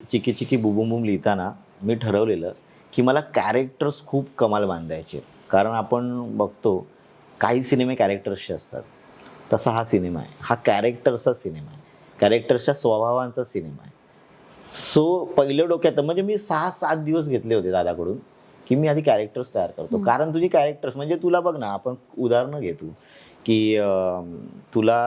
चिकी चिकी बुबुम बुम लिहिताना मी ठरवलेलं की मला कॅरेक्टर्स खूप कमाल बांधायचे. कारण आपण बघतो काही सिनेमे कॅरेक्टर्सचे असतात. तसा हा सिनेमा आहे. हा कॅरेक्टर्सचा सिनेमा आहे. कॅरेक्टर्सच्या स्वभावांचा सिनेमा आहे. सो पहिलं डोक्यात म्हणजे मी सहा सात दिवस घेतले होते दादाकडून की मी आधी कॅरेक्टर्स तयार करतो. कारण तुझी कॅरेक्टर्स म्हणजे तुला बघ ना आपण उदाहरणं घे तू की तुला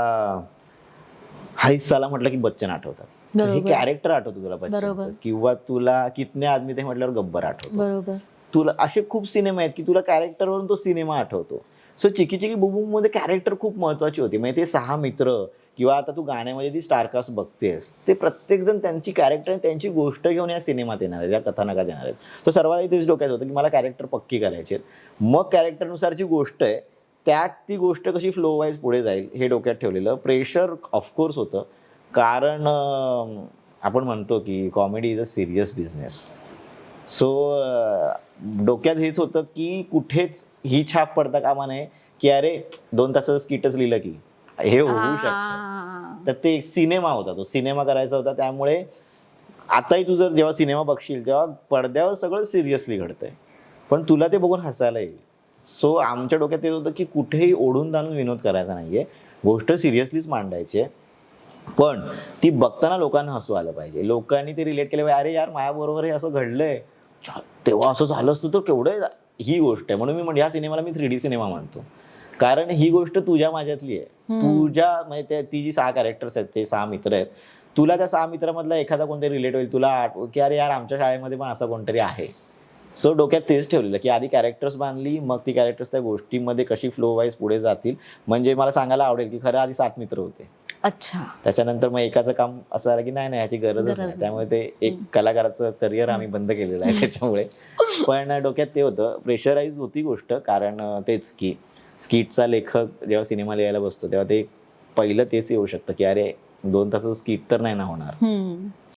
हाईसाला म्हटलं की बच्चन आठवतात. तर हे. कॅरेक्टर आठवतो तुला. बच्चनचं. किंवा तुला कितने आदमी ते म्हटल्यावर गब्बर आठवतो. बरोबर. तुला असे खूप सिनेमा आहेत की तुला कॅरेक्टरवरून तो सिनेमा आठवतो. सो चिकी चिकी बुबुममध्ये कॅरेक्टर खूप महत्वाची होती. म्हणजे ते सहा मित्र किंवा आता तू गाण्यामध्ये जी स्टारकास्ट बघतेस ते प्रत्येकजण त्यांची कॅरेक्टर त्यांची गोष्ट घेऊन या सिनेमात येणार आहेत या कथानकात येणार आहेत. तो सर्वात तेच डोक्यात होतं की मला कॅरेक्टर पक्की करायची. मग कॅरेक्टरनुसार जी गोष्ट आहे त्यात ती गोष्ट कशी फ्लो वाईज पुढे जाईल हे डोक्यात ठेवलेलं. प्रेशर ऑफकोर्स होतं. कारण आपण म्हणतो की comedy is a serious business so डोक्यात हेच होतं की कुठेच ही छाप पडता कामा नये की अरे दोन तासाचं स्किटच लिहिलं की. हे होऊ शकतं. तर ते एक सिनेमा होता. तो सिनेमा करायचा होता. त्यामुळे आताही तू जर जेव्हा सिनेमा बघशील तेव्हा पडद्यावर सगळं सिरियसली घडतंय. पण तुला ते बघून हसायला येईल. सो आमच्या डोक्यात ते होतं की कुठेही ओढून ताणून विनोद करायचा नाहीये. गोष्ट सिरियसलीच मांडायची आहे. पण ती बघताना लोकांना हसू आलं पाहिजे. लोकांनी ते रिलेट केलं पाहिजे, अरे यार माझ्याबरोबर हे असं घडलंय. तेव्हा असं झालं असतं तर केवढं ही गोष्ट आहे. म्हणून मी म्हणजे ह्या सिनेमाला मी थ्री डी सिनेमा म्हणतो कारण ही गोष्ट तुझ्या माझ्यातली आहे. तुझ्या म्हणजे ती जी सहा कॅरेक्टर्स आहेत ते सहा मित्र आहेत. तुला त्या सहा मित्रामधला एखादा कोणतरी रिलेट होईल. तुला आठव की अरे यार आमच्या शाळेमध्ये पण असं कोणतरी आहे. सो डोक्यात तेच ठेवलेलं की आधी कॅरेक्टर्स बांधली मग ती कॅरेक्टर्स त्या गोष्टीमध्ये कशी फ्लो वाईज पुढे जातील. म्हणजे मला सांगायला आवडेल की खरं आधी सात मित्र होते. अच्छा. त्याच्यानंतर मग एकाचं काम असं झालं की नाही नाही याची गरजच गरज नाही. त्यामुळे ते एक. कलाकाराचं करिअर आम्ही बंद केलेलं आहे त्याच्यामुळे. पण डोक्यात ते होतं प्रेशराईज होती गोष्ट कारण तेच की स्किटचा लेखक जेव्हा सिनेमा लिहायला बसतो तेव्हा ते पहिलं तेच येऊ शकतं की अरे दोन तासाचं स्किट तर नाही ना होणार.